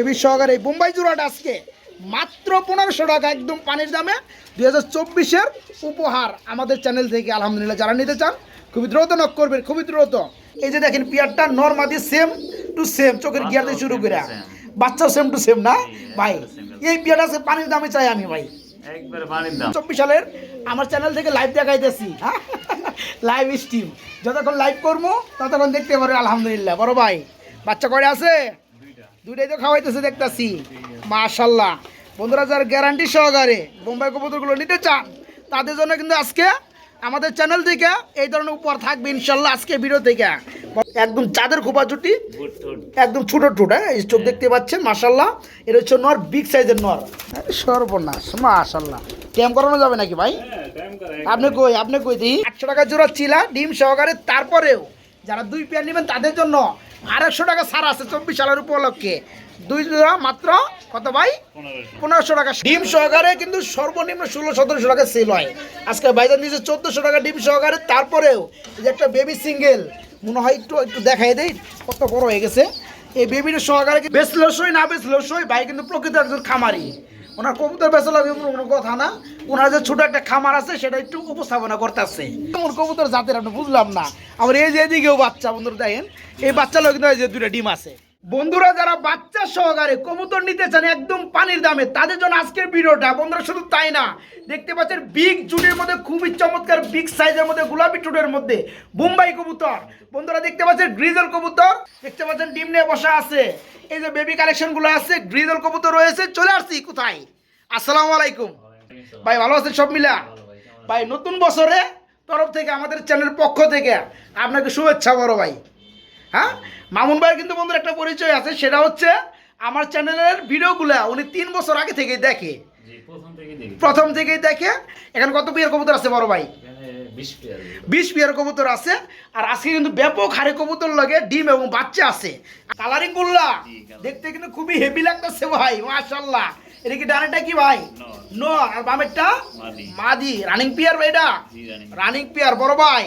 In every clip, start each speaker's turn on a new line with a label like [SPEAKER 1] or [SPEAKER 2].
[SPEAKER 1] AB সহকারে এই বোম্বাই জোড়াটা আজকে মাত্র পনেরোশো টাকা একদম পানির দামে। দুই হাজার চব্বিশের উপহার আমাদের চ্যানেল থেকে আলহামদুলিল্লাহ যারা নিতে চান খুবই দ্রুত নক করবেন খুবই দ্রুত। এই যে দেখেন পিয়ারটা নর্মাদি সেম টু সেম চোখের গিয়ার দিয়ে শুরু করে। বাচ্চাও সেম টু সেম না? ভাই এই পিয়ারটা আছে পানির দামে চাই আমি ভাই। চব্বিশ সালের আমার চ্যানেল থেকে লাইভ দেখাইতেছি হ্যাঁ লাইভ স্ট্রিম যতক্ষণ লাইভ করব ততক্ষণ দেখতে পারবে আলহামদুলিল্লাহ। বড় ভাই বাচ্চা করে আছে? দুইটাই তো খাওয়াইতেছে দেখতাছি। মাশাল্লাহ। বন্ধুরা, যার গ্যারান্টি সহকারে বোম্বাই কবুতরগুলো নিতে চান, তাদের জন্য কিন্তু আজকে আমাদের চ্যানেল থেকে এই ধরনের উপহার থাকবে ইনশাল্লাহ আজকে ভিডিও থেকে। একদম চাঁদের খোপা জুটি একদম ছোটো ছোট হ্যাঁ এই চোখ দেখতে পাচ্ছেন, মাশাল্লাহ। এটা হচ্ছে নর বিগ সাইজের নর। সর্বনাশ, মাশাল্লাহ। ক্যাম করানো যাবে নাকি ভাই? আপনি কই আপনি কই দিই আটশো টাকা জোড়া চিলা, ডিম সহকারে, তারপরেও যারা দুই পেয়ার নেবেন তাদের জন্য আড়াইশো টাকা ছাড় আছে চব্বিশ সালের উপলক্ষে। দুই জোড়া মাত্র কত ভাই?
[SPEAKER 2] পনেরোশো।
[SPEAKER 1] টাকা। ডিম সহকারে কিন্তু সর্বনিম্ন ষোলো সতেরোশো টাকা সেল হয়। আজকে বাইজান দিয়েছে চোদ্দোশো টাকা ডিম সহকারে। তারপরেও এই যে একটা বেবি সিঙ্গেল মনে হয় একটু একটু দেখাই দেই কত বড় হয়ে গেছে। এই বেবির সহকারে বেশ লসই না বেশ লসই ভাই কিন্তু প্রকৃত একজন খামারি। ওনার কবুতর বেচা লাগবে কোনো কথা না। ওনার যে ছোট একটা খামার আছে, সেটা একটু উপস্থাপনা করতেছে। কেমন কবুতর জাতের আপনি বুঝলাম না। আবার এই যে এদিকেও বাচ্চা, বন্ধুরা দেখেন, এই বাচ্চা লোক কিন্তু যে দুটো ডিম আছে। বন্ধুরা যারা বাচ্চা সহকারে কবুতর নিতে চান একদম পানির দামে তাদের জন্য আজকের ভিডিওটা বন্ধুরা শুধু তাই না। দেখতে পাচ্ছেন বিগ জুটের মধ্যে খুবই চমৎকার বিগ সাইজের মধ্যে গোলাপি টুটের মধ্যে বোম্বাই কবুতর। বন্ধুরা দেখতে পাচ্ছেন গ্রিজল কবুতর। দেখতে পাচ্ছেন ডিম নিয়ে বসা আছে। এই যে বেবি কালেকশনগুলো আছে গ্রিজল কবুতর রয়েছে। চলে আসছি কোথায়? আসসালামু আলাইকুম। ভাই ভালো আছেন সব মিলা? ভাই নতুন বছরে তরফ থেকে আমাদের চ্যানেলের পক্ষ থেকে আপনাকে শুভেচ্ছা বড় ভাই। হ্যাঁ? মামুন ভাইয়ের কিন্তু বন্ধুর একটা পরিচয় আছে সেটা হচ্ছে আমার চ্যানেলের ভিডিওগুলা উনি তিন বছর আগে থেকেই দেখে।
[SPEAKER 2] প্রথম থেকে
[SPEAKER 1] থেকেই দেখে। এখানে কত পিয়ার কবুতর আছে বড় ভাই?
[SPEAKER 2] বিশ পেয়ার।
[SPEAKER 1] কবুতর আছে। আর আজকে কিন্তু ব্যাপক হারে কবুতর লাগে ডিম এবং বাচ্চা আছে। Colouring
[SPEAKER 2] colour।
[SPEAKER 1] দেখতে কিন্তু খুবই হেভি লাগতেছে ভাই মাশাল্লাহ এটা কি ডানেটা কি ভাই। নো আর বামেরটা
[SPEAKER 2] মাদি।
[SPEAKER 1] রানিং পিয়ার এটা? রানিং পিয়ার বড় ভাই।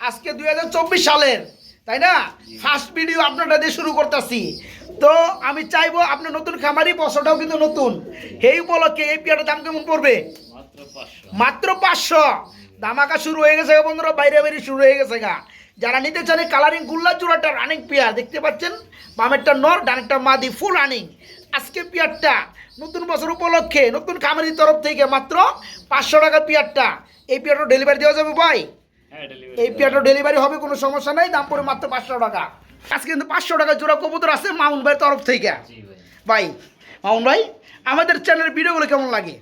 [SPEAKER 1] আজকে দুই হাজার চব্বিশ সালের তাই না? ফার্স্ট ভিডিও আপনারা দিয়ে শুরু করতেছি। তো আমি চাইব আপনার নতুন খামারি বছরটাও কিন্তু নতুন। এই উপলক্ষে এই পিয়ারটার দাম কেমন পড়বে?
[SPEAKER 2] মাত্র পাঁচশো।
[SPEAKER 1] দামাকা শুরু হয়ে গেছে গা বন্ধুরা বাইরে বাইরে শুরু হয়ে গেছে গা। যারা নিতে চান কালারিং গুল্লা জোড়াটা রানিং পেয়ার দেখতে পাচ্ছেন? বামেরটা নর ডানেরটা মাদি ফুল রানিং আজকে পেয়ারটা নতুন বছর উপলক্ষে নতুন খামারির তরফ থেকে মাত্র পাঁচশো টাকা পেয়ারটা। এই পেয়ারটা ডেলিভারি দেওয়া যাবে ভাই? এই পেয়ারটা ডেলিভারি হবে কোনো সমস্যা নাই দাম পড়ে মাত্র পাঁচশো টাকা। আজকে কিন্তু পাঁচশো টাকা জোড়া কবুতর আছে মামুন ভাইয়ের তরফ থেকে।
[SPEAKER 2] ভাই।
[SPEAKER 1] ভাই মামুন ভাই আমাদের চ্যানেলের ভিডিওগুলো কেমন লাগে?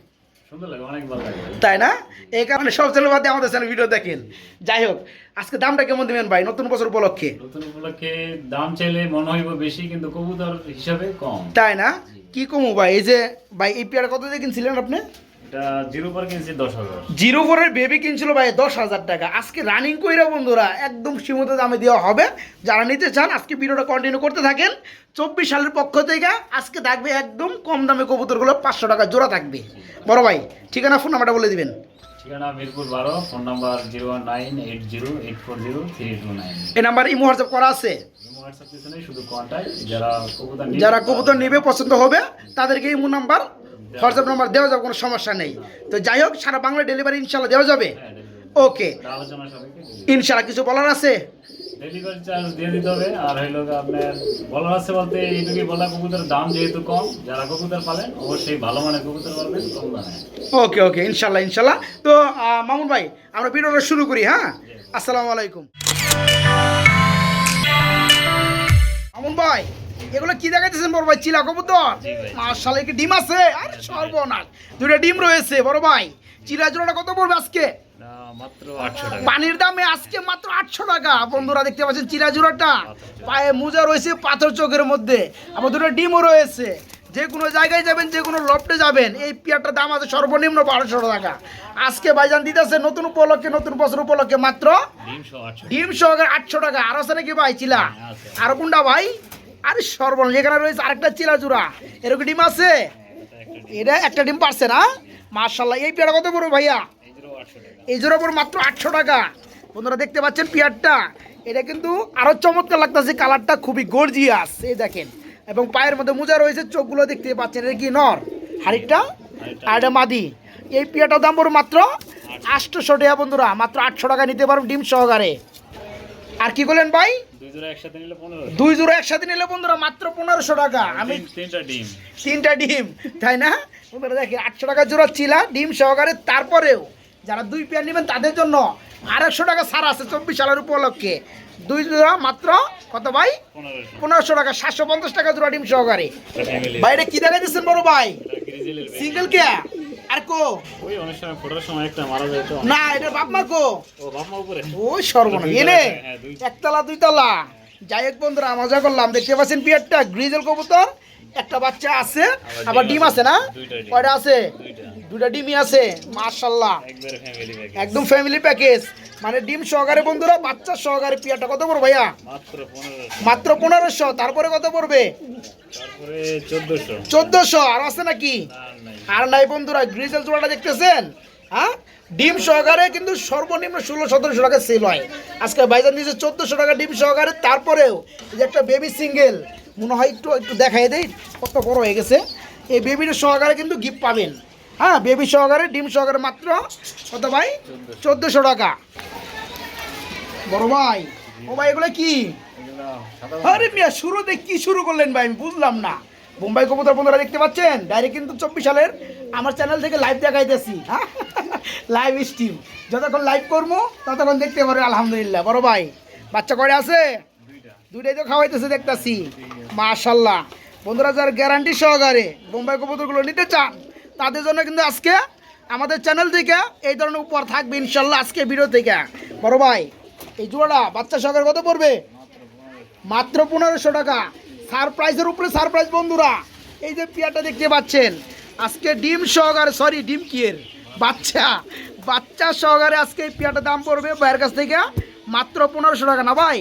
[SPEAKER 2] সুন্দর লাগে অনেক ভালো লাগে
[SPEAKER 1] তাই না? এই কারণে সব চ্যানেল বাদে আমাদের চ্যানেল ভিডিও দেখেন। যাই হোক আজকে দামটা কেমন দেবেন ভাই? নতুন বছর উপলক্ষে?
[SPEAKER 2] নতুন উপলক্ষে দাম চাইলে মনে হইব বেশি কিন্তু কবুতর হিসাবে কম।
[SPEAKER 1] তাই না? কি কমু ভাই? এই যে ভাই এই পেয়ারা কত দিয়ে কিনছিলেন আপনি?
[SPEAKER 2] জিরো
[SPEAKER 1] ফোরের বেবি কিনছিল ভাই দশ হাজার টাকা। আজকে রানিং কইরা বন্ধুরা একদম সীমিত দামে দেওয়া হবে। যারা নিতে চান আজকে ভিডিওটা কন্টিনিউ করতে থাকেন। চব্বিশ সালের পক্ষ থেকে আজকে থাকবে একদম কম দামে কবুতরগুলো পাঁচশো টাকা জোড়া থাকবে। বড় ভাই ঠিকানা ফোন নাম্বারটা বলে দিবেন।
[SPEAKER 2] ঠিকানা মিরপুর বারো phone number zero nine eight zero eight four zero three two nine
[SPEAKER 1] এই নাম্বার ইমো হোয়াটসঅ্যাপ করা আছে।
[SPEAKER 2] যারা কবুতর নেবে।
[SPEAKER 1] পছন্দ হবে তাদেরকে ইমো নাম্বার হোয়াটসঅ্যাপ নাম্বার দেওয়া যাবে কোনো সমস্যা নেই। তো যাই হোক সারা বাংলা ডেলিভারি ইনশাল্লাহ দেওয়া যাবে।
[SPEAKER 2] হ্যাঁ
[SPEAKER 1] ওকে ইনশাল্লাহ কিছু বলার আছে?
[SPEAKER 2] ডেলিভারি চার্জ দিয়ে দিতে হবে। আর হইল আপনার বলার আছে বলতে এইটুকুই বলা কবুতরের দাম যেহেতু কম যারা কবুতর পালেন অবশ্যই ভালো মানের কবুতর পালবেন কম দামে।
[SPEAKER 1] ওকে ওকে ইনশাল্লাহ ইনশাল্লাহ। তো মামুন ভাই আমরা ভিডিওটা শুরু করি হ্যাঁ? আসসালামু আলাইকুম। মামুন ভাই এগুলো কি দেখাইতেছেন বড় ভাই? চিলা কবুতর। মাশাআল্লাহ কি ডিম আছে? আরে সর্বনাশ। দুটো ডিম রয়েছে বড় ভাই। চিলা জোড়াটা কত পড়বে আজকে?
[SPEAKER 2] মাত্র আটশো টাকা।
[SPEAKER 1] পানির দামে আজকে মাত্র আটশো টাকা। বন্ধুরা দেখতে পাচ্ছেন চিরা জোড়াটা। পায়ে মোজা রয়েছে পাথর চোখের মধ্যে। আবার দুটো ডিমও রয়েছে। যে কোনো জায়গায় যাবেন যে কোনো লফটে যাবেন এই পেয়ারটার দাম আছে সর্বনিম্ন বারোশো টাকা। আজকে ভাইজান দিতেছে নতুন উপলক্ষে নতুন বছর উপলক্ষে মাত্র ডিম সহকারে আটশো টাকা। আর আছে নাকি ভাই চিলা?
[SPEAKER 2] হ্যাঁ,
[SPEAKER 1] আর কোনটা ভাই? আরে সর্বনিম্ন এখানে রয়েছে আরেকটা চিলা চূড়া এরকম ডিম আছে? এটা একটা ডিম পারছে না? মার্শাল্লাহ এই পেয়ারটা কত বড় ভাইয়া?
[SPEAKER 2] এই আটশো
[SPEAKER 1] জোড়া পর মাত্র আটশো টাকা। বন্ধুরা দেখতে পাচ্ছেন পিয়ারটা? এটা কিন্তু আরও চমৎকার লাগতেছে কালারটা খুবই গর্জিয়াস এই দেখেন। এবং পায়ের মধ্যে মোজা রয়েছে চোখগুলো দেখতে পাচ্ছেন এটা কি নর? হাড়িটা? আর এটা মাদি। এই পিয়াটার দাম পড়বে মাত্র আটশোশো টাকা বন্ধুরা মাত্র আটশো টাকা নিতে পারবেন ডিম সহকারে। আর কি করলেন ভাই?
[SPEAKER 2] দুই জোড়া একসাথে নিলে
[SPEAKER 1] বন্ধুরা মাত্র পনেরোশো টাকা। আমি
[SPEAKER 2] তিনটা ডিম।
[SPEAKER 1] তিনটা ডিম তাই না? বন্ধুরা দেখে আটশো টাকা জোড়া চিলা ডিম সহকারে। তারপরেও যারা দুই পেয়ার নেবেন তাদের জন্য আড়াইশো টাকা ছাড় আছে চব্বিশ সালের উপলক্ষে। দুই জোড়া মাত্র কত ভাই?
[SPEAKER 2] পনেরোশো।
[SPEAKER 1] টাকা সাতশো পঞ্চাশ টাকা জোড়া ডিম সহকারে।
[SPEAKER 2] ফ্যামিলি
[SPEAKER 1] বাইরে কি দেখা দিচ্ছেন বড় ভাই? সিঙ্গেল কে আর কো?
[SPEAKER 2] ওই অনেক সময় ফোটার সময় একটা মারা যায় তো
[SPEAKER 1] না এটা বাপ মা কো।
[SPEAKER 2] ও বাপমা উপরে।
[SPEAKER 1] ওই সর্বনাশ।
[SPEAKER 2] তলা, হ্যাঁ,
[SPEAKER 1] একতলা দুইতলা। যাই হোক বন্ধুরা মজা করলাম দেখতে পাচ্ছেন পিয়ারটা গ্রিজেল কবুতর একটা বাচ্চা আছে আবার ডিম আছে না? কয়টা আছে?
[SPEAKER 2] দুইটা।
[SPEAKER 1] দুটা ডিমই আছে
[SPEAKER 2] ব্যাগ
[SPEAKER 1] একদম ফ্যামিলি প্যাকেজ মানে ডিম সহকারে বন্ধুরা বাচ্চা সহকারে পিয়াটা কত পড়বে ভাইয়া?
[SPEAKER 2] মাত্র পনেরোশো।
[SPEAKER 1] তারপরে কত পড়বে?
[SPEAKER 2] চোদ্দশো।
[SPEAKER 1] আর আছে নাকি?
[SPEAKER 2] আর নাই।
[SPEAKER 1] বন্ধুরা গ্রিজেল জোড়াটা দেখতেছেন? হ্যাঁ? ডিম সহকারে কিন্তু সর্বনিম্ন ষোলো সতেরোশো টাকা সেল হয়। আজকে বাইজান দিয়েছে চোদ্দোশো টাকা ডিম সহকারে তারপরেও এই যে একটা বেবি সিঙ্গেল মনে হয় একটু একটু দেখাই দেই কত বড় হয়ে গেছে। এই বেবির সহকারে কিন্তু গিফট পাবেন। হ্যাঁ বেবি সহকারে, ডিম সহকারে মাত্র কত ভাই? চোদ্দোশো টাকা। বড় ভাই, ও ভাই, এগুলো কি? আরে মিয়া শুরুতে কি শুরু করলেন ভাই? আমি বুঝলাম না। বোম্বাই কবুতর বন্ধুরা দেখতে পাচ্ছেন? ডাইরেক্ট কিন্তু চব্বিশ সালের আমার চ্যানেল থেকে লাইভ দেখাইতেছি। হ্যাঁ লাইভ স্ট্রিম যতক্ষণ লাইভ করব, ততক্ষণ দেখতে পারবে আলহামদুলিল্লাহ। বড় ভাই, বাচ্চা কয়টা আছে?
[SPEAKER 2] দুইটা
[SPEAKER 1] দুইটাই তো খাওয়াইতেছে, দেখতাছি। মাশাল্লাহ বন্ধুরা, যার গ্যারান্টি সহকারে বোম্বাই কবুতরগুলো নিতে চান তাদের জন্য কিন্তু আজকে আমাদের চ্যানেল থেকে এই ধরনের উপহার থাকবে ইনশাল্লাহ আজকে ভিডিও থেকে। বড় ভাই, এই জোড়াটা বাচ্চা সহকারে কত পড়বে? মাত্র পনেরোশো টাকা। সারপ্রাইজের উপরে সারপ্রাইজ বন্ধুরা। এই যে পিয়াটা দেখতে পাচ্ছেন, আজকে ডিম সহকারে সরি ডিম কিয়ের বাচ্চা। বাচ্চা সহকারে আজকে এই পিয়াটার দাম পড়বে ভাইয়ের কাছ থেকে মাত্র পনেরোশো টাকা। না ভাই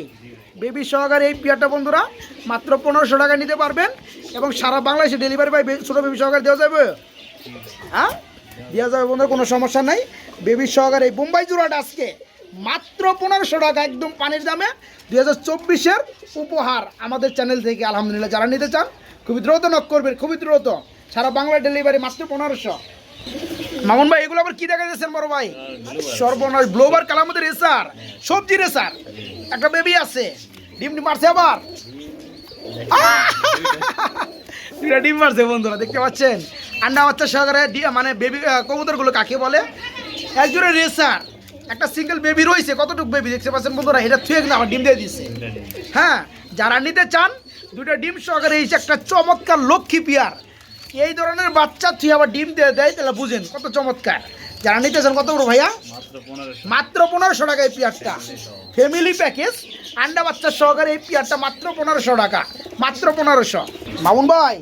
[SPEAKER 1] বেবি সহকারে এই পিয়াটা বন্ধুরা মাত্র পনেরোশো টাকা নিতে পারবেন এবং সারা বাংলাদেশে ডেলিভারি বাই ছোটো বেবি সহকারে দেওয়া যাবে। হ্যাঁ? যাবে বন্ধুরা, কোনো সমস্যা নাই। বেবি সহকারে এই বোম্বাই জোড়াটা আজকে মাত্র পনেরোশো টাকা, একদম পানির দামে। দুই হাজার চব্বিশের উপহার আমাদের চ্যানেল থেকে, আলহামদুলিল্লাহ, যারা নিতে চান, খুবই দ্রুত নক করবেন, খুবই দ্রুত। সারা বাংলা ডেলিভারি মাত্র পনেরোশো। মামুন ভাই, এগুলো আবার কি দেখা যাচ্ছেন বড় ভাই? সর্বনাশ ব্লোবার কালামদের রেসার সবজি রেসার একটা বেবি আছে, ডিম ডিম মারছে আবার। ডিম মারছে বন্ধুরা, দেখতে পাচ্ছেন? আন্ডা বাচ্চা সহকারে মানে বেবি কবুতরগুলো কাকে বলে? একজনের রেসার। একটা সিঙ্গেল বেবি রয়েছে কতটুকু বেবি দেখতে পাচ্ছেন বন্ধুরা? এটা থুয়ে কিন্তু আমার ডিম দিয়ে দিচ্ছে হ্যাঁ যারা নিতে চান দুটো ডিম সহকারে এই একটা চমৎকার লক্ষ্মী পিয়ার। এই ধরনের বাচ্চা তুই আবার ডিম দিয়ে দেয় তাহলে বুঝেন কত চমৎকার। যারা নিতে চান কত বড় ভাইয়া?
[SPEAKER 2] মাত্র পনেরোশো।
[SPEAKER 1] টাকা এই পিয়ারটা। ফ্যামিলি প্যাকেজ আন্ডা বাচ্চার সহকারে এই পিয়ারটা মাত্র পনেরোশো টাকা। মাত্র পনেরোশো। মামুন ভাই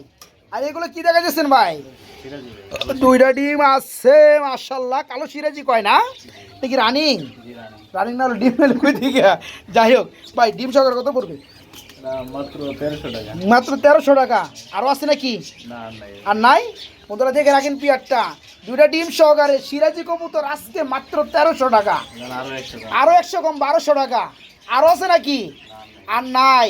[SPEAKER 1] আর এগুলো কি দেখা যাচ্ছেন ভাই? দুইটা ডিম আছে মার্শাল্লাহ কালো সিরাজি কয় না? কি রানিং? রানিং। না ডিম মেলে কই দিকে যাই হোক ভাই ডিম সহকারে কত পড়বে?
[SPEAKER 2] মাত্র তেরোশো টাকা।
[SPEAKER 1] আরও আছে নাকি?
[SPEAKER 2] আর নাই?
[SPEAKER 1] বন্ধুরা দেখে রাখেন পিয়ারটা। দুইটা ডিম সহকারে সিরাজি কবুতর আজকে মাত্র তেরোশো টাকা।
[SPEAKER 2] আরও একশো টাকা
[SPEAKER 1] আরও একশো কম বারোশো টাকা। আরও আছে নাকি? আর নাই।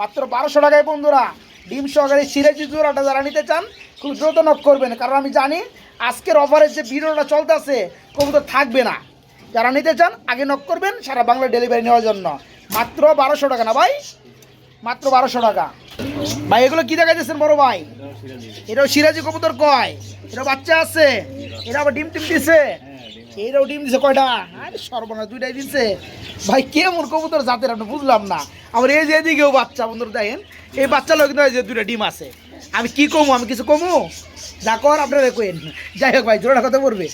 [SPEAKER 1] মাত্র বারোশো টাকায় বন্ধুরা। ডিম সহকারে সিরাজি জোড়াটা যারা নিতে চান, খুব দ্রুত নক করবেন। কারণ আমি জানি আজকের অফারের যে ভিডিওটা চলতেছে, কবুতর থাকবে না। যারা নিতে চান, আগে নক করবেন, সারা বাংলা ডেলিভারি নেওয়ার জন্য। মাত্র বারোশো টাকা না ভাই? মাত্র বারোশো টাকা। ভাই, এগুলো কী দেখা যাচ্ছেন বড় ভাই?
[SPEAKER 2] এটাও সিরাজি
[SPEAKER 1] কবুতর কয়? এটা বাচ্চা আছে? এটা আবার ডিম টিম দিছে? এইটাও ডিম দিছে? কয়টা? আরে সর্বনা দুইটাই দিছে। ভাই কে মোর কবুতর জাতের আপনি বুঝলাম না। আবার এই যে এদিকেও বাচ্চা বন্ধুরা দেখেন এই বাচ্চা লোক কিন্তু এই যে দুইটা ডিম আছে। আমি কি কমু? আমি কিছু কমু? যা কর আপনারা কেন যাই হোক ভাই জোড়া কত পড়বে?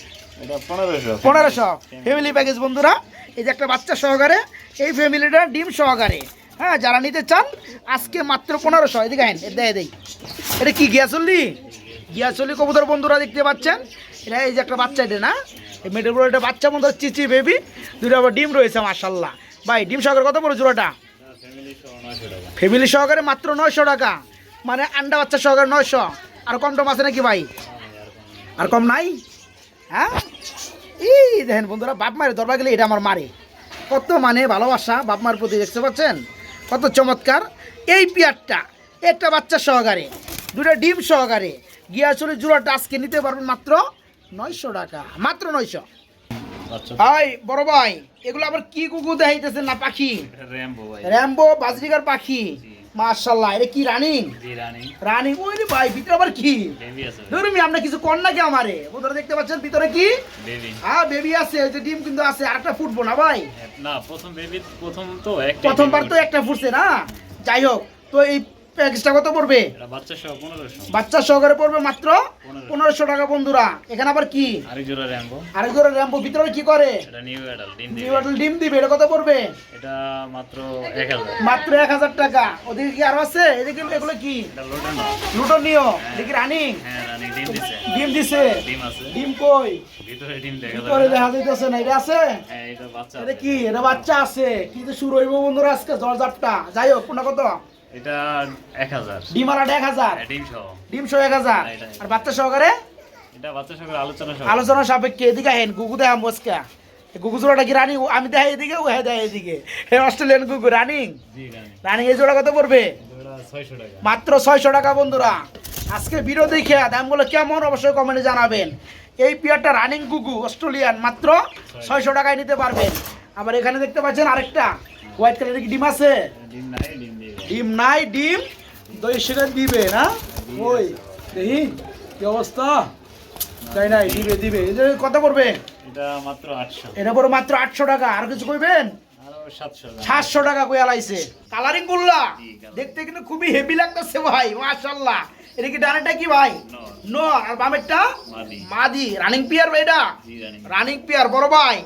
[SPEAKER 2] পনেরোশো
[SPEAKER 1] ফ্যামিলি প্যাকেজ বন্ধুরা এই যে একটা বাচ্চা সহকারে এই ফ্যামিলিটা ডিম সহকারে। হ্যাঁ যারা নিতে চান আজকে মাত্র পনেরোশো। এদিকে আইন দেয় দেই এটা কি গিয়াচল্লি গিয়াচল্লি কবুতর বন্ধুরা দেখতে পাচ্ছেন। এটা এই যে একটা বাচ্চা এটা না? এই মেটের বড় একটা বাচ্চা বন্ধুরা চিচি বেবি দুটো আবার ডিম রয়েছে মার্শাল্লাহ ভাই, ডিম সহকারে কত বড় জোড়াটা?
[SPEAKER 2] ফ্যামিলি
[SPEAKER 1] সহকারে মাত্র নয়শো টাকা। মানে আন্ডা বাচ্চা সহকারে নয়শো। আর কম টম আছে নাকি ভাই? আর কম নাই? হ্যাঁ? এই দেখেন বন্ধুরা, বাপ মারে দরবার গেলে এটা আমার মারে। কত মানে ভালোবাসা বাপ মার প্রতি, দেখতে পাচ্ছেন? কত চমৎকার। এই পিয়ারটা একটা বাচ্চা সহকারে। দুটা ডিম সহকারে। গিয়া চলে জোড়াটা আজকে নিতে পারবেন মাত্র নয়শো টাকা মাত্র নয়শো।
[SPEAKER 2] আচ্ছা।
[SPEAKER 1] হাই বড় ভাই এগুলো আবার কি কুকু দেখাইতেছেন না পাখি?
[SPEAKER 2] র্যাম্বো ভাই।
[SPEAKER 1] বাজরিকার পাখি। মার্শাল্লাহ এটা কি রানিং?
[SPEAKER 2] রানিং।
[SPEAKER 1] ওই ভাই ভিতরে আবার কি? ধরুন আপনি কিছু কর নাকি আমারে? বন্ধুরা দেখতে পাচ্ছেন ভিতরে কি? হ্যাঁ বেবি আছে ওই যে ডিম কিন্তু আছে আরেকটা ফুটবো না ভাই?
[SPEAKER 2] না প্রথম বেবি প্রথম তো
[SPEAKER 1] প্রথমবার তো একটা ফুটছে না? যাই হোক তো এই প্যাকেজটা কত পড়বে?
[SPEAKER 2] বাচ্চা সহ পনেরোশো।
[SPEAKER 1] বাচ্চা সহকারে পড়বে মাত্র পনেরোশো। টাকা বন্ধুরা। এখানে আবার কি?
[SPEAKER 2] আরেক জোড়া র্যাম্বো।
[SPEAKER 1] আরেক ধরে র্যাম্পো ভিতরে কি করে?
[SPEAKER 2] এটা নিউ অ্যাডাল্ট ডিম
[SPEAKER 1] ডিম
[SPEAKER 2] দিবে।
[SPEAKER 1] এটা কত পড়বে?
[SPEAKER 2] এটা মাত্র
[SPEAKER 1] মাত্র এক হাজার টাকা। ওদিকে কি আরও আছে? এদিকে এগুলো কি?
[SPEAKER 2] এটা লোটা
[SPEAKER 1] এদিকে রানিং।
[SPEAKER 2] ডিম দিছে।
[SPEAKER 1] ডিম দিছে।
[SPEAKER 2] ডিম আছে।
[SPEAKER 1] ডিম কই?
[SPEAKER 2] ভিতরে দেখা
[SPEAKER 1] যাইতেছে না। এটা আছে?
[SPEAKER 2] হ্যাঁ এটা বাচ্চা আছে।
[SPEAKER 1] কি? এটা বাচ্চা আছে। কিন্তু শুরু হইব বন্ধুরা আজকে? যাই হোক কোনটা কত?
[SPEAKER 2] এটা
[SPEAKER 1] ডিম এক হাজার।
[SPEAKER 2] হ্যাঁ, ডিম সহ।
[SPEAKER 1] ডিম। আর বাচ্চা সহকারে?
[SPEAKER 2] এটা বাচ্চা সঙ্গে আলোচনা সহ।
[SPEAKER 1] আলোচনা সাপেক্ষে এদিকে হেন গুগু গুগু জোড়াটা কি রানিং আমি দেখাই এদিকে ও হ্যাঁ দেখাই এদিকে। হে অস্ট্রেলিয়ান গুগু রানিং
[SPEAKER 2] রানিং
[SPEAKER 1] এই জোড়া কত পড়বে? মাত্র ছয়শো টাকা বন্ধুরা। আজকে ভিডিও দেখে দামগুলো কেমন অবশ্যই কমেন্টে জানাবেন। এই পিয়ারটা রানিং গুগু অস্ট্রেলিয়ান মাত্র ছয়শো। টাকায় নিতে পারবেন। আবার এখানে দেখতে পাচ্ছেন আরেকটা। হোয়াইট কালারের কি ডিম আছে?
[SPEAKER 2] ডিম নাই ডিম
[SPEAKER 1] ডিম নাই ডিম? দই সেখানে দিবে না? ওই দেখি কি অবস্থা? তাই নাই দিবে দিবে। কত পড়বে
[SPEAKER 2] এটা মাত্র আটশো।
[SPEAKER 1] এটা পড়ে মাত্র আটশো টাকা। আর কিছু কইবেন?
[SPEAKER 2] সাতশো টাকা।
[SPEAKER 1] কইয়া লাইছে। Colouring
[SPEAKER 2] colour।
[SPEAKER 1] দেখতে কিন্তু খুবই হেভি লাগতেছে ভাই মাশাল্লাহ এটা কি ডানাটা কি ভাই? নো আর বামেরটা?
[SPEAKER 2] মাদি।
[SPEAKER 1] মাদি। রানিং পিয়ার ভাই এটা?
[SPEAKER 2] রানিং
[SPEAKER 1] পিয়ার বড় ভাই।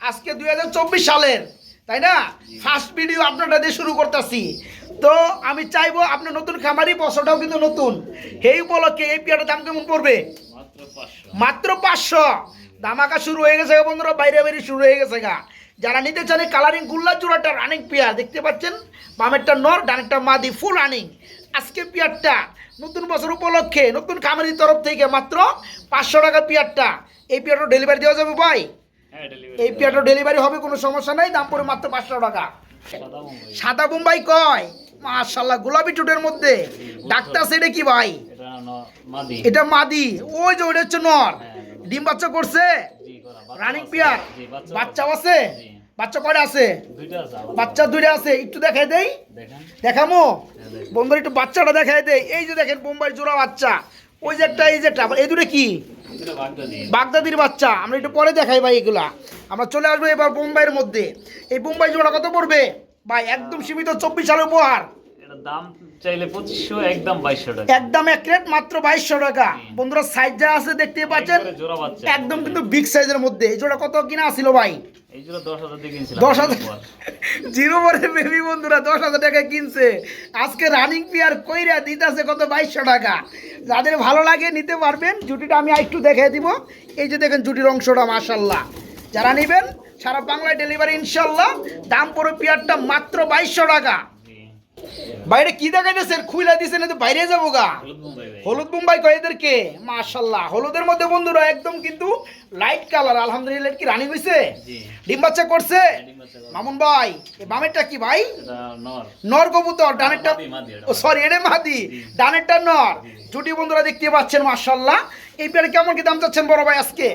[SPEAKER 1] আজকে দুই হাজার চব্বিশ সালের তাই না? ফার্স্ট ভিডিও আপনারা দিয়ে শুরু করতেছি। তো আমি চাইব আপনার নতুন খামারি বছরটাও কিন্তু নতুন। এই উপলক্ষে এই পিয়ারটার দাম কেমন পড়বে?
[SPEAKER 2] মাত্র পাঁচশো।
[SPEAKER 1] দামাকা শুরু হয়ে গেছে বন্ধুরা বাইরে বাইরে শুরু হয়ে গেছে গা। যারা নিতে চান কালারিং গুল্লা জোড়াটা রানিং পেয়ার দেখতে পাচ্ছেন? বামেরটা নর ডানেরটা মাদি ফুল রানিং আজকে পেয়ারটা নতুন বছর উপলক্ষে নতুন খামারির তরফ থেকে মাত্র পাঁচশো টাকা পেয়ারটা। এই পেয়ারটা ডেলিভারি দেওয়া যাবে ভাই?
[SPEAKER 2] হ্যাঁ
[SPEAKER 1] এই পেয়ারটা ডেলিভারি হবে কোনো সমস্যা নাই দাম পড়ে মাত্র পাঁচশো টাকা।
[SPEAKER 2] সাদা
[SPEAKER 1] বোম্বাই কয়? মাশাল্লাহ গোলাপি টুটের মধ্যে। ডাক্তার সেটা কি ভাই?
[SPEAKER 2] এটা মাদি।
[SPEAKER 1] ওই যে ওইটা হচ্ছে নর। ডিম বাচ্চা করছে?
[SPEAKER 2] জি করা বাচ্চা
[SPEAKER 1] রানিং পিয়ার?
[SPEAKER 2] বাচ্চা
[SPEAKER 1] বাচ্চাও আছে? বাচ্চা কয়টা আছে। বাচ্চা দুইটা আছে। একটু দেখাই দেই। দেখামো?
[SPEAKER 2] হ্যাঁ,
[SPEAKER 1] বন্ধুরা একটু বাচ্চাটা দেখাই দেই। এই যে দেখেন বোম্বাই জোড়া বাচ্চা। ওই যে একটা এই যে এই দুটো কি? বাগদাদির বাচ্চা। আমরা একটু পরে দেখাই ভাই এগুলা। আমরা চলে আসব এবার বোম্বাইয়ের মধ্যে। এই বোম্বাই জোড়া কত পড়বে? ভাই একদম সীমিত চব্বিশ সালের উপহার।
[SPEAKER 2] দাম চাইলে পঁচিশশো একদম বাইশশো টাকা।
[SPEAKER 1] একদম এক রেট মাত্র বাইশশো টাকা। বন্ধুরা সাইজ যা আছে দেখতে পাচ্ছেন একদম কিন্তু বিগ সাইজের মধ্যে। এই জোড়া কত কিনা আসিল ভাই?
[SPEAKER 2] দশ হাজার দিয়ে কিনছিলাম
[SPEAKER 1] দশ হাজার জিরো পরে। বেবি বন্ধুরা দশ হাজার টাকা কিনছে। আজকে রানিং পেয়ার কইরা দিতেছে কত? বাইশশো টাকা। যাদের ভালো লাগে নিতে পারবেন জুটিটা আমি একটু দেখিয়ে দিব। এই যে দেখেন জুটির অংশটা মাশাল্লাহ যারা নেবেন সারা বাংলায় ডেলিভারি ইনশাল্লাহ দাম পড়ে পেয়ারটা মাত্র বাইশশো টাকা। বাইরে কি দেখাইতেছে? খুইলা দিছে না তো বাইরে যাব গা
[SPEAKER 2] হলুদ মুম্বাই
[SPEAKER 1] কয় এদেরকে মাশাল্লাহ হলুদের মধ্যে বন্ধুরা একদম কিন্তু লাইট কালার আলহামদুলিল্লাহ কি রানি হইছে?
[SPEAKER 2] জি।
[SPEAKER 1] ডিম বাচ্চা করছে। মামুন ভাই এ বামেরটা কি ভাই?
[SPEAKER 2] নর।
[SPEAKER 1] নর কবুতর ডানেরটা। ও সরি এটা মাদি। ডানেরটা নর। জুটি বন্ধুরা দেখতে পাচ্ছেন মাশাল্লাহ এই পেয়ারে কেমন কি দাম চাচ্ছেন বড় ভাই আজকে?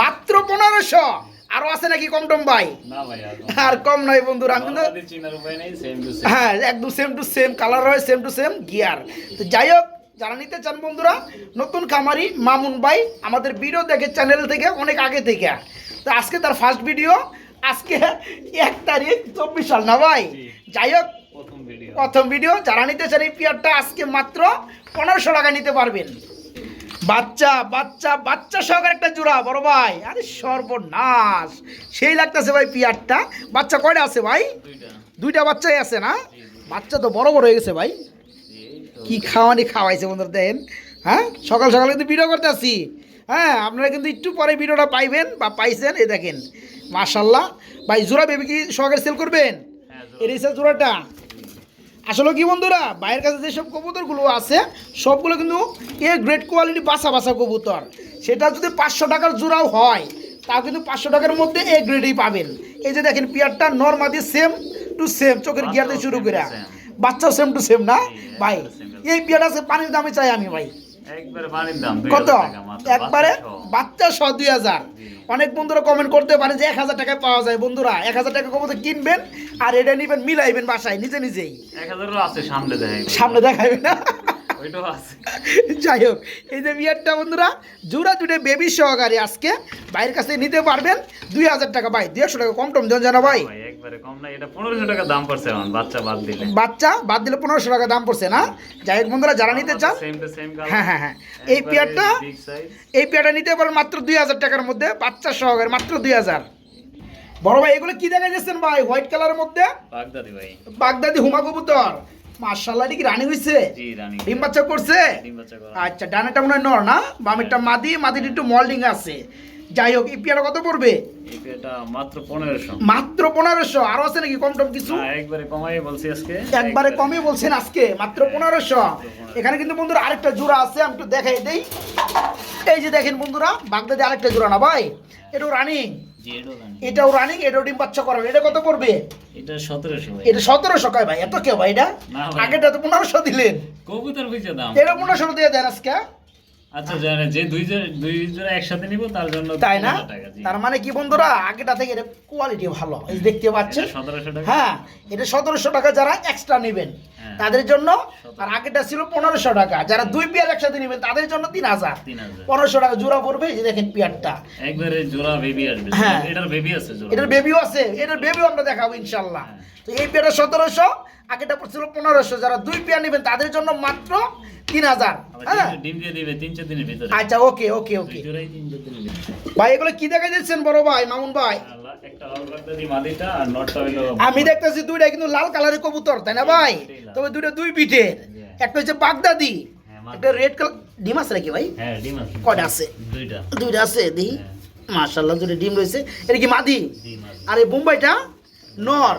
[SPEAKER 2] মাত্র পনেরোশো।
[SPEAKER 1] আরও আছে নাকি কম টম ভাই?
[SPEAKER 2] আর
[SPEAKER 1] কম নয় বন্ধুরা আমি কিন্তু হ্যাঁ একদম সেম টু সেম কালার হয় সেম টু সেম গিয়ার তো যাই হোক যারা নিতে চান বন্ধুরা নতুন খামারি মামুন ভাই আমাদের ভিডিও দেখে চ্যানেল থেকে অনেক আগে থেকে। তো আজকে তার ফার্স্ট ভিডিও আজকে এক তারিখ চব্বিশ সাল না ভাই? যাই হোক
[SPEAKER 2] প্রথম ভিডিও
[SPEAKER 1] প্রথম ভিডিও যারা নিতে চান এই পিয়ারটা আজকে মাত্র পনেরোশো টাকা নিতে পারবেন। বাচ্চা বাচ্চা বাচ্চা সহকারে একটা জোড়া বড় ভাই। আরে সর্বনাশ। সেই লাগতেছে ভাই পিয়ারটা। বাচ্চা কয়টা আছে ভাই?
[SPEAKER 2] দুইটা।
[SPEAKER 1] বাচ্চাই আছে না? বাচ্চা তো বড় বড় হয়ে গেছে ভাই। কি খাওয়ানি খাওয়াইছে বন্ধুরা দেখেন। হ্যাঁ? সকাল সকাল কিন্তু ভিডিও করতে আসি হ্যাঁ আপনারা কিন্তু একটু পরে ভিডিওটা পাইবেন বা পাইছেন এই দেখেন। মাশাল্লাহ। ভাই জোড়া বেবি কি সহকারে সেল করবেন?
[SPEAKER 2] হ্যাঁ।
[SPEAKER 1] এর জোড়াটা? আসলে কি বন্ধুরা বাইরের কাছে যেসব কবুতরগুলো আছে সবগুলো কিন্তু এ গ্রেড কোয়ালিটি বাসা বাসা কবুতর। সেটা যদি পাঁচশো টাকার জোড়াও হয় তাও কিন্তু পাঁচশো টাকার মধ্যে এ গ্রেডেই পাবেন। এই যে দেখেন পিয়ারটা নর্মাদি সেম টু সেম চোখের গিয়ার দিয়ে শুরু করে। বাচ্চাও সেম টু সেম না? ভাই এই পিয়ারটা পানির দামে চাই আমি ভাই। কত?
[SPEAKER 2] 2000 টাকা মাত্র,
[SPEAKER 1] একবারে?
[SPEAKER 2] বাচ্চা সহ।
[SPEAKER 1] বাচ্চা সহ দুই হাজার। অনেক বন্ধুরা কমেন্ট করতে পারে যে এক হাজার টাকায় পাওয়া যায়। বন্ধুরা এক হাজার টাকা কমতে কিনবেন আর এটা নিবেন মিলাইবেন বাসায় নিজে নিজেই।
[SPEAKER 2] এক হাজারও আছে সামনে দেখাই
[SPEAKER 1] সামনে না। যাই হোক এই যে বিয়ারটা বন্ধুরা জোড়া জুড়ে বেবি সহকারে আজকে বাইরের কাছে নিতে পারবেন দুই হাজার টাকা। ভাই দুইশো টাকা কম টম দেন জানা ভাই।
[SPEAKER 2] ভাই একবারে কম না এটা পনেরোশো টাকা দাম পড়ছে এখন বাচ্চা বাদ দিলে।
[SPEAKER 1] বাচ্চা বাদ দিলে পনেরোশো টাকা দাম পড়ছে না। যাই হোক বন্ধুরা যারা নিতে চান
[SPEAKER 2] সেম টু সেম
[SPEAKER 1] হ্যাঁ, হ্যাঁ, হ্যাঁ। এই পেয়ারটা এই পেয়ারটা নিতে পারেন মাত্র দুই হাজার টাকার মধ্যে বাচ্চা সহকারে মাত্র দুই হাজার। বড় ভাই এগুলো কি দেখা যাচ্ছেন ভাই? হোয়াইট কালারের মধ্যে?
[SPEAKER 2] বাগদাদি ভাই।
[SPEAKER 1] বাগদাদি হুমা কবুতর। মার্শাল্লাহ কি রানি
[SPEAKER 2] জি রানী।
[SPEAKER 1] ডিম বাচ্চা করছে?
[SPEAKER 2] ডিম বাচ্চা করা।
[SPEAKER 1] আচ্ছা ডানাটা মনে হয় নর না? বামেরটা মাদি মাদির একটু মল্ডিং আছে। যাই হোক এই পেয়ারা কত পড়বে?
[SPEAKER 2] মাত্র পনেরোশো।
[SPEAKER 1] মাত্র পনেরোশো। আরও আছে নাকি কম টম কিছু
[SPEAKER 2] একবারে কমাই বলছি আজকে।
[SPEAKER 1] একবারে কমই বলছেন আজকে মাত্র পনেরোশো। এখানে কিন্তু বন্ধুরা আরেকটা জোড়া আছে আমি একটু দেখাই দেই। এই যে দেখেন বন্ধুরা বাগদাদি আরেকটা জোড়া না ভাই? এটাও রানিং।
[SPEAKER 2] জি এটাও রানিং
[SPEAKER 1] এটাও ডিম বাচ্চা করাবে। এটা কত পড়বে?
[SPEAKER 2] এটা সতেরোশো
[SPEAKER 1] এটা সতেরোশো কয় ভাই? এত কেউ ভাই এটা? আগেটা তো পনেরোশো দিলেন।
[SPEAKER 2] কবুতর বুঝে দাম
[SPEAKER 1] এটা পনেরোশো দিয়ে দেন আজকে।
[SPEAKER 2] আচ্ছা জানে যে দুই জোড়া একসাথে নিব তার জন্য
[SPEAKER 1] তাই না?
[SPEAKER 2] 1000 টাকা জি।
[SPEAKER 1] তার মানে কি বন্ধুরা? আগেটা থেকে এটা কোয়ালিটি ভালো এই দেখতে পাচ্ছেন?
[SPEAKER 2] সতেরোশো টাকা।
[SPEAKER 1] হ্যাঁ এটা সতেরোশো টাকা যারা এক্সট্রা নেবেন।
[SPEAKER 2] হ্যাঁ।
[SPEAKER 1] তাদের জন্য আর আগেটা ছিল পনেরোশো টাকা। যারা দুই পেয়ার একসাথে নেবেন তাদের জন্য তিন হাজার। পনেরোশো টাকা জোড়া পড়বে এই দেখেন পেয়ারটা।
[SPEAKER 2] একবারে জোড়া বেবি আসবে।
[SPEAKER 1] হ্যাঁ।
[SPEAKER 2] এটার বেবি আছে
[SPEAKER 1] এটার বেবিও আছে। এটার বেবিও আমরা দেখাবো ইনশাল্লাহ। তো এই পেয়ারটা সতেরোশো আগেটা পড়ছিল পনেরোশো। যারা দুই পেয়ার নেবেন তাদের জন্য মাত্র তিন হাজার। হ্যাঁ? আচ্ছা ওকে ওকে ওকে। ভাই এগুলো কি দেখা যাচ্ছেন বড় ভাই মামুন ভাই? আমি দেখতেছি দুইটা কিন্তু লাল কালারের কবুতর তাই না ভাই? তবে দুইটা দুই পিঠের একটা হচ্ছে বাগদাদি
[SPEAKER 2] হ্যাঁ,
[SPEAKER 1] একটা রেড কালার ডিম আছে নাকি ভাই?
[SPEAKER 2] হ্যাঁ ডিম আছে। দুইটা।
[SPEAKER 1] দুইটা আছে দি।
[SPEAKER 2] হ্যাঁ।
[SPEAKER 1] মাশাল্লাহ দুইটা ডিম রয়েছে। এটা কি মাদি। আর এই বোম্বাইটা নর।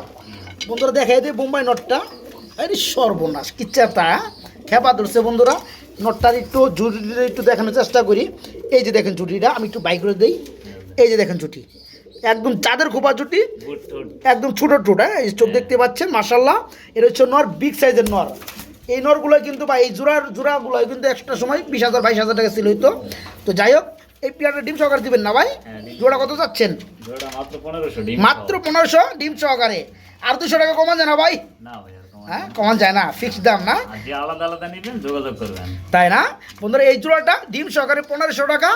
[SPEAKER 1] বন্ধুরা দেখাই দিই, বোম্বাই নটটা। আরে সর্বনাশ কিচ্ছাটা খেপা ধরছে বন্ধুরা। নটটার একটু জুটিটা একটু দেখানোর চেষ্টা করি। এই যে দেখেন জুটিটা আমি একটু বাইক করে দিই। এই যে দেখেন জুটি একদম চাঁদের খোপা জুটি একদম ছোটো ছোট হ্যাঁ? এই চোখ দেখতে পাচ্ছেন মার্শাল্লাহ এটা হচ্ছে নর, বিগ সাইজের নর। এই নরগুলো কিন্তু বা এই জোড়ার জোড়াগুলো কিন্তু একটা সময় বিশ হাজার, বাইশ হাজার টাকা ছিল হইতো। তো যাই হোক এই পেয়ারটা ডিম সহকারে দিবেন না ভাই?
[SPEAKER 2] হ্যাঁ,
[SPEAKER 1] জোড়া কত চাচ্ছেন
[SPEAKER 2] মাত্র পনেরোশো ডিম
[SPEAKER 1] সহকারে। আর দুশো টাকা কমান যায় না ভাই? হ্যাঁ কমান যায় না ফিক্সড দাম না?
[SPEAKER 2] আলাদা আলাদা নিবেন যোগাযোগ করবেন।
[SPEAKER 1] তাই না? বন্ধুরা এই জোড়াটা ডিম সহকারে পনেরোশো টাকা।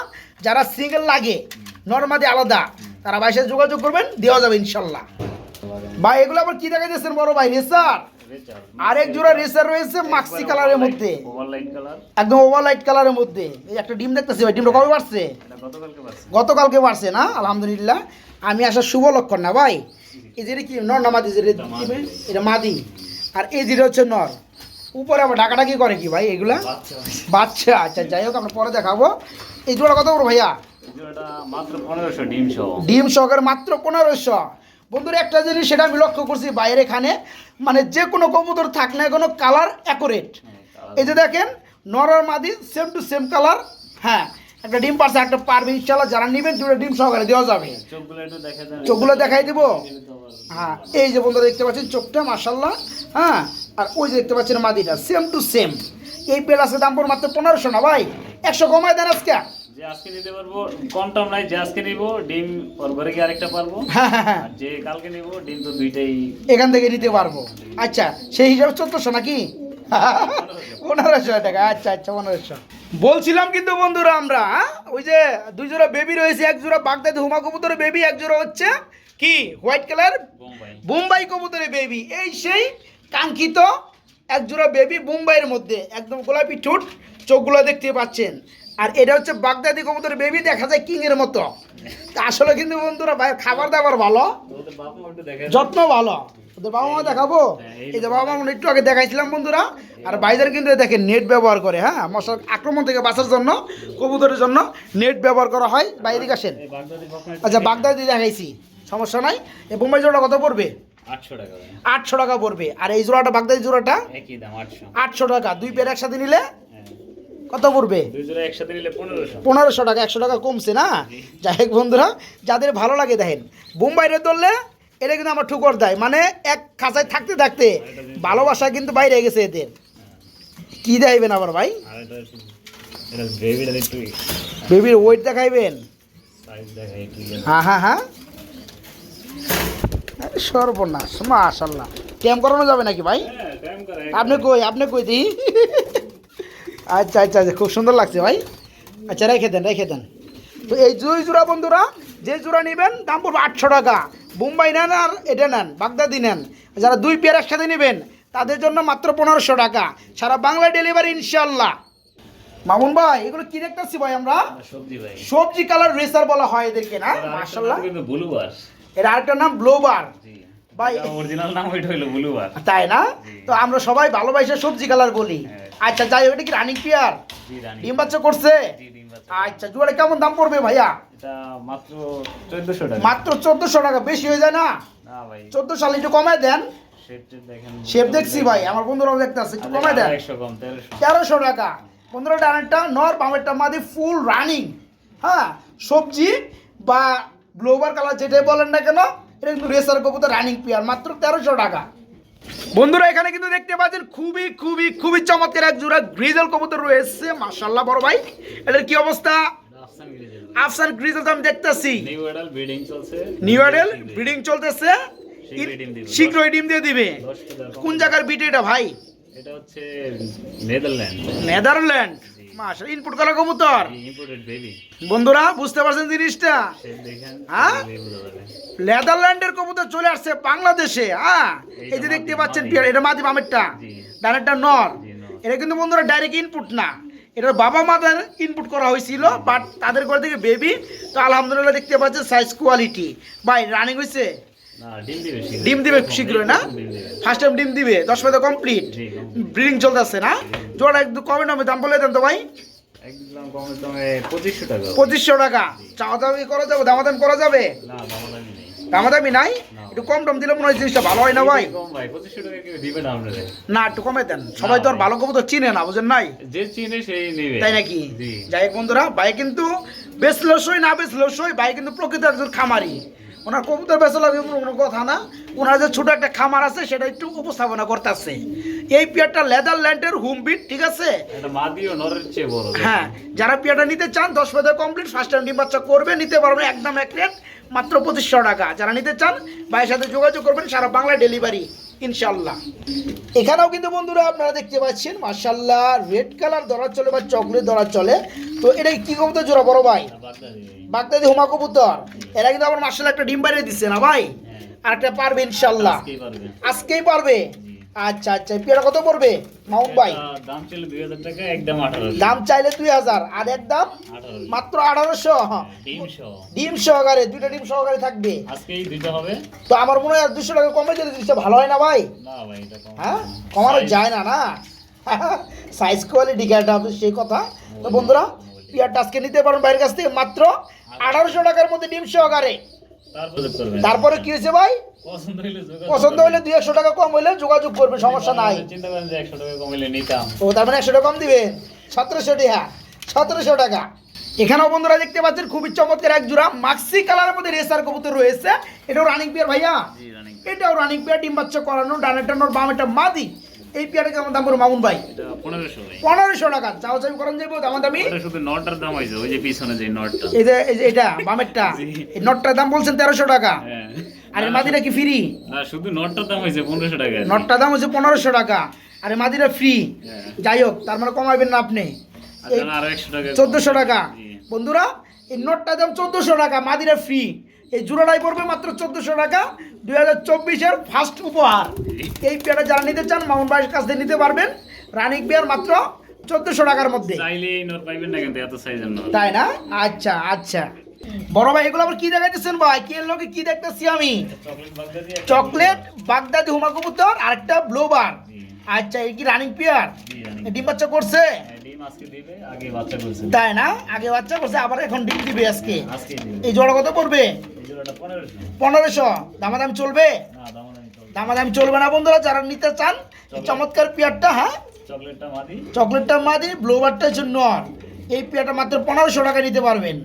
[SPEAKER 1] যারা সিঙ্গেল লাগে নর্মাদি আলাদা তারা ভাই সাথে যোগাযোগ করবেন দেওয়া যাবে ইনশাল্লাহ। ভাই এগুলো আবার কি দেখা যাচ্ছেন বড় ভাই রেসার? আরেক জোড়া রেসার রয়েছে মাক্সি কালারের মধ্যে। একদম কালারের মধ্যে। এই একটা ডিম দেখতেছি ভাই ডিমটা কবে বাড়ছে?
[SPEAKER 2] গতকালকে
[SPEAKER 1] বাড়ছে। না? আলহামদুলিল্লাহ। আমি আসার শুভ লক্ষণ না ভাই। এই যে কি? নর না মাদি? যে? এটা মাদি। আর এই যেটা হচ্ছে নর। উপরে আবার ডাকাডাকি করে কি ভাই এগুলা?
[SPEAKER 2] বাচ্চা।
[SPEAKER 1] আচ্ছা যাই হোক আমরা পরে দেখাবো। এই জোড়া কত বড় ভাইয়া?
[SPEAKER 2] ডিম
[SPEAKER 1] সহকারে মাত্র পনেরোশো। বন্ধুরা একটা জিনিস সেটা আমি লক্ষ্য করছি বাইরে এখানে মানে যে কোনো কবুতর থাক না কোনো কালার অ্যাকুরেট এই যে দেখেন নর আর মাদি সেম টু সেম কালার হ্যাঁ একটা ডিম পারছে একটা পারবে ইনশাল্লাহ যারা নেবেন দুটো ডিম সহকারে দেওয়া যাবে।
[SPEAKER 2] চোখগুলো যায়
[SPEAKER 1] চোখগুলো দেখাই দিব? হ্যাঁ এই যে বন্ধুরা দেখতে পাচ্ছেন চোখটা মার্শাল্লাহ হ্যাঁ আর ওই যে দেখতে পাচ্ছেন মাদিটা সেম টু সেম এই পেলাসের দাম পড়ে মাত্র পনেরোশো না ভাই? একশো কমায় দেন আজকে।
[SPEAKER 2] যে আজকে নিতে পারব কম টম নাই যে আজকে নিব ডিম ওর ঘরে গিয়ে আরেকটা পারব।
[SPEAKER 1] হ্যাঁ হ্যাঁ হ্যাঁ।
[SPEAKER 2] আর যে কালকে নিব ডিম তো দুইটাই
[SPEAKER 1] এখান থেকে নিতে পারব। আচ্ছা সেই হিসাবে চোদ্দশো নাকি? পনেরোশো টাকা আচ্ছা আচ্ছা পনেরোশো। বলছিলাম কিন্তু বন্ধুরা আমরা? ওই যে দুই জোড়া বেবি রয়েছে এক জোড়া বাগদাদি হুমা কবুতরের বেবি এক জোড়া হচ্ছে কি? White colour
[SPEAKER 2] Bombay.
[SPEAKER 1] কবুতরের বেবি এই সেই কাঙ্ক্ষিত এক জোড়া বেবি বোম্বাইয়ের মধ্যে একদম গোলাপি ঠোঁট চোখগুলো দেখতে পাচ্ছেন। আর এটা হচ্ছে বাগদাদি কবুতরের বেবি দেখা যায় কিংয়ের মতো। তা আসলে কিন্তু বন্ধুরা ভাই খাবার দাবার ভালো
[SPEAKER 2] দেখা
[SPEAKER 1] যত্ন ভালো। ওদের বাবা মা দেখাবো? এই যে বাবা মা একটু আগে দেখাইছিলাম বন্ধুরা আর বাইদের কিন্তু দেখেন নেট ব্যবহার করে হ্যাঁ? মশার আক্রমণ থেকে বাঁচার জন্য কবুতরের জন্য নেট ব্যবহার করা হয়। বাইরে আসেন। আচ্ছা বাগদাদি দেখাইছি সমস্যা নাই। এই বোম্বাই জোড়া কত পড়বে?
[SPEAKER 2] আটশো টাকা
[SPEAKER 1] পড়বে। আর এই জোড়াটা বাগদাদি জোড়াটা?
[SPEAKER 2] আটশো।
[SPEAKER 1] টাকা দুই পেয়ার একসাথে নিলে
[SPEAKER 2] হ্যাঁ
[SPEAKER 1] কত পড়বে?
[SPEAKER 2] পনেরোশো।
[SPEAKER 1] টাকা একশো টাকা কমছে না? যাই হোক বন্ধুরা যাদের ভালো লাগে দেখেন বোম্বাইরে ধরলে এটা কিন্তু আমার ঠুকর দেয়। মানে এক খাঁচায় থাকতে থাকতে ভালোবাসা কিন্তু বাইরে গেছে এদের। কি দেখাইবেন আবার ভাই? বেবির ওয়েট দেখাইবেন? হ্যাঁ হ্যাঁ হ্যাঁ। সর্বনাশ মাশাল্লাহ ক্যাম্প করানো যাবে নাকি ভাই?
[SPEAKER 2] হ্যাঁ
[SPEAKER 1] আপনি কই আপনি কই দিই আচ্ছা আচ্ছা আচ্ছা খুব সুন্দর লাগছে ভাই। আচ্ছা রেখে দেন রেখে দেন। তো এই দুই জোড়া বন্ধুরা যে জোড়া নেবেন দাম পড়বে আটশো টাকা। মুম্বাই নেন আর এটা নেন বাগদাদি নেন। যারা দুই পেয়ার একসাথে নেবেন তাদের জন্য মাত্র পনেরোশো টাকা। সারা বাংলা ডেলিভারি ইনশাল্লাহ মামুন ভাই এগুলো কি দেখতেছি ভাই আমরা?
[SPEAKER 2] সবজি ভাই।
[SPEAKER 1] সবজি কালার রেসার বলা হয় এদেরকে না?
[SPEAKER 2] কিন্তু ব্লুবার
[SPEAKER 1] এর আরেকটা নাম ব্লোবার। ভাই
[SPEAKER 2] অরিজিনাল নাম ওইটা হলো ব্লুবার।
[SPEAKER 1] তাই না? তো আমরা সবাই ভালোবাসে সবজি কালার বলি।
[SPEAKER 2] হ্যাঁ।
[SPEAKER 1] আচ্ছা যাই এটা কি রানিং পেয়ার
[SPEAKER 2] জি
[SPEAKER 1] ডিম বাচ্চা করছে। আচ্ছা জোয়ারে কেমন দাম পড়বে ভাইয়া?
[SPEAKER 2] মাত্র 1400 টাকা।
[SPEAKER 1] মাত্র চোদ্দশো টাকা বেশি হয়ে যায় না? চোদ্দ সালে একটু কমায় দেন। শেপ দেখছি ভাই আমার বন্ধুরাও দেখতে আছে একটু কমায় দেন।
[SPEAKER 2] 100 কম 1300
[SPEAKER 1] তেরোশো টাকা। বন্ধুরা ডানেরটা নর বামেরটা মাদি ফুল রানিং হ্যাঁ সবজি বা ব্লোবার কালার যেটাই বলেন না কেন এটা কিন্তু রেসার কবুতর রানিং পিয়ার মাত্র তেরোশো টাকা। বন্ধুরা এখানে কিন্তু দেখতে পাচ্ছেন খুবই খুবই খুবই চমৎকার এক জোড়া গ্রিজেল কবুতর রয়েছে। মাশাল্লাহ বড় ভাই। এটার কি অবস্থা?
[SPEAKER 2] আফসান গ্রিজেল।
[SPEAKER 1] তো আমি দেখতেছি।
[SPEAKER 2] নিউ ব্রিডিং
[SPEAKER 1] এডেল ব্রিডিং চলতেছে।
[SPEAKER 2] শীঘ্রই ডিম
[SPEAKER 1] দিয়ে দিবে। কোন জায়গার বিট এটা ভাই?
[SPEAKER 2] এটা হচ্ছে নেদারল্যান্ড
[SPEAKER 1] নেদারল্যান্ড মাশা ইনপুট করা কবুতর।
[SPEAKER 2] ইম্পোর্টেড বেবি
[SPEAKER 1] বন্ধুরা বুঝতে পারছেন জিনিসটা? হ্যাঁ? নেদারল্যান্ডের কবুতর চলে আসছে বাংলাদেশে হ্যাঁ? এই যে দেখতে পাচ্ছেন পিয়ার এটা মাদি বামেরটা। ডানেরটা নর। এটা কিন্তু বন্ধুরা ডাইরেক্ট ইনপুট না। এটার বাবা মাদের ইনপুট করা হয়েছিল বাট তাদের ঘর থেকে বেবি তো আলহামদুলিল্লাহ দেখতে পাচ্ছেন সাইজ কোয়ালিটি ভাই রানিং হয়েছে?
[SPEAKER 2] ডিম দিবে শীঘ্রই।
[SPEAKER 1] না। ফার্স্ট টাইম ডিম দিবে দশ পেতে কমপ্লিট ব্রিডিং চলতেছে না? জোড়া একটু কমে নামে দাম বলে দেন তো ভাই।
[SPEAKER 2] একদম কমে দামে 2500 টাকা।
[SPEAKER 1] পঁচিশশো টাকা। চাওয়া দামি করা যাবে? দামাদাম করা যাবে?
[SPEAKER 2] দামাদামি নাই।
[SPEAKER 1] একটু কম টম দিলে মনে হয় জিনিসটা ভালো হয় না ভাই?
[SPEAKER 2] কম ভাই 2500 টাকা কেউ দিবে না
[SPEAKER 1] একটু কমে দেন। সবাই তো আর। ভালো কবুতর চিনে না বুঝেন নাই?
[SPEAKER 2] যে চিনে সেই নেবে।
[SPEAKER 1] তাই নাকি? যাই বন্ধুরা ভাই কিন্তু বেশ লসই না বেশ লসই ভাই কিন্তু প্রকৃত একজন খামারি। ওনার কবুতর বেচা লাগবে কোনো কথা না। ওনার যে ছোটো একটা খামার আছে সেটা একটু উপস্থাপনা করতেছে। এই পেয়ারটা লেদারল্যান্ডের ল্যান্ডের হুম বিট ঠিক আছে? হ্যাঁ যারা পেয়ারটা নিতে চান দশ বছর কমপ্লিট ফার্স্ট টাইম ডিম বাচ্চা করবে নিতে পারবেন একদম এক রেট মাত্র পঁচিশশো টাকা। যারা নিতে চান ভাইয়ের সাথে যোগাযোগ করবেন সারা বাংলা ডেলিভারি ইনশাল্লাহ এখানেও কিন্তু বন্ধুরা আপনারা দেখতে পাচ্ছেন মার্শাল্লাহ রেড কালার ধরা চলে বা চকলেট ধরা চলে। তো এটা কি কবুতর জোড়া বড় ভাই?
[SPEAKER 2] বাগদাদি
[SPEAKER 1] হুমা কবুতর। এরা কিন্তু আবার মার্শাল্লাহ একটা ডিম বাইরে দিচ্ছে না ভাই?
[SPEAKER 2] হ্যাঁ।
[SPEAKER 1] আর একটা পারবে ইনশাল্লাহ
[SPEAKER 2] আজকেই পারবে।
[SPEAKER 1] আচ্ছা আচ্ছা পেয়ারা কত পড়বে? মাউন্ট ভাই?
[SPEAKER 2] দাম ছিল 2000 টাকা একদম 1800
[SPEAKER 1] দাম চাইলে দুই হাজার আর এক দাম মাত্র আঠারোশো?
[SPEAKER 2] ডিম
[SPEAKER 1] ডিম সহকারে দুইটা ডিম সহকারে থাকবে।
[SPEAKER 2] আজকেই দিতে হবে।
[SPEAKER 1] তো আমার মনে হয় দুশো টাকা কমে যদি জিনিসটা ভালো হয় না ভাই?
[SPEAKER 2] না ভাই এটা
[SPEAKER 1] হ্যাঁ? কমানো যায় না না? সাইজ কোয়ালিটি হবে সেই কথা। তো বন্ধুরা পিয়ারটা আজকে নিতে পারেন বাইরের কাছ থেকে মাত্র আঠারোশো টাকার মধ্যে ডিম সহকারে।
[SPEAKER 2] তারপরে
[SPEAKER 1] কি হয়েছে ভাই?
[SPEAKER 2] পছন্দ হইলে যোগাযোগ
[SPEAKER 1] পছন্দ
[SPEAKER 2] করবেন।
[SPEAKER 1] হলে দুই একশো টাকা কম হইলে যোগাযোগ করবে সমস্যা নাই।
[SPEAKER 2] চিন্তা করেন যে 100 টাকা কমাইলে নিতাম।
[SPEAKER 1] ও তার মানে একশো টাকা কম দিবেন সতেরোশো টাকা সতেরোশো টাকা। এখানেও বন্ধুরা দেখতে পাচ্ছেন খুবই চমৎকার এক জোড়া মাক্সি কালারের মধ্যে রেসার কবুতর রয়েছে। এটাও রানিং পেয়ার ভাইয়া? এটাও রানিং পেয়ার ডিম বাচ্চা করানো ডানেরটা নোর বামেরটা মাদি। এই পেয়ারটা কেমন দাম করে মামুন ভাই?
[SPEAKER 2] এটা 1500 ভাই।
[SPEAKER 1] পনেরোশো টাকা। চাও চাই করান যাব দাম দামি
[SPEAKER 2] শুধু নটার দাম হইছে ওই যে পিছনে যে নটটা।
[SPEAKER 1] এই যে এটা বামেরটা। এই নটটার দাম বলছেন তেরোশো টাকা।
[SPEAKER 2] হ্যাঁ।
[SPEAKER 1] আর মাদিটা কি ফ্রি
[SPEAKER 2] না শুধু নটটার দাম হইছে 1500 টাকা।
[SPEAKER 1] নটটার দাম হচ্ছে পনেরোশো টাকা। আর মাদিটা ফ্রি
[SPEAKER 2] হ্যাঁ।
[SPEAKER 1] যাই হোক তার মানে কমাবেন না আপনি।
[SPEAKER 2] আর জানা আরও 100 টাকা
[SPEAKER 1] চোদ্দোশো টাকা। বন্ধুরা এই নোটটার দাম চোদ্দোশো টাকা মাদিরা ফ্রি এই জোড়াটাই পড়বে মাত্র চোদ্দোশো টাকা দুই হাজার চব্বিশের ফার্স্ট উপহার। এই পেয়ারটা যারা নিতে চান মামুন ভাইয়ের কাছ থেকে নিতে পারবেন। রানিক পেয়ার মাত্র চোদ্দোশো টাকার মধ্যে। তাই না? আচ্ছা আচ্ছা। বড় ভাই এগুলো আবার কি দেখাইতেছেন ভাই? কি লোকে কি দেখতেছি আমি?
[SPEAKER 2] চকলেট
[SPEAKER 1] বাগদাদি হুমা কবুতর আর একটা ব্লোবার
[SPEAKER 2] জি।
[SPEAKER 1] আচ্ছা এই কি রানিং পেয়ার ডিম বাচ্চা করছে?
[SPEAKER 2] হ্যাঁ, ডিম আজকে দিবে আগে বাচ্চা করছে।
[SPEAKER 1] তাই না? আগে বাচ্চা করছে আবার এখন ডিম দিবে আজকে। এই জোড়া কত পড়বে?
[SPEAKER 2] এই জোড়াটা 1500
[SPEAKER 1] পনেরোশো। দামাদামি চলবে? দামাদামি চলবে না। বন্ধুরা যারা নিতে চান চমৎকার পেয়ারটা হ্যাঁ?
[SPEAKER 2] চকলেটটা মাদি।
[SPEAKER 1] চকলেটটা মাদি ব্লোবারটা হচ্ছে নর। এই পেয়ারটা মাত্র পনেরোশো টাকা নিতে পারবেন।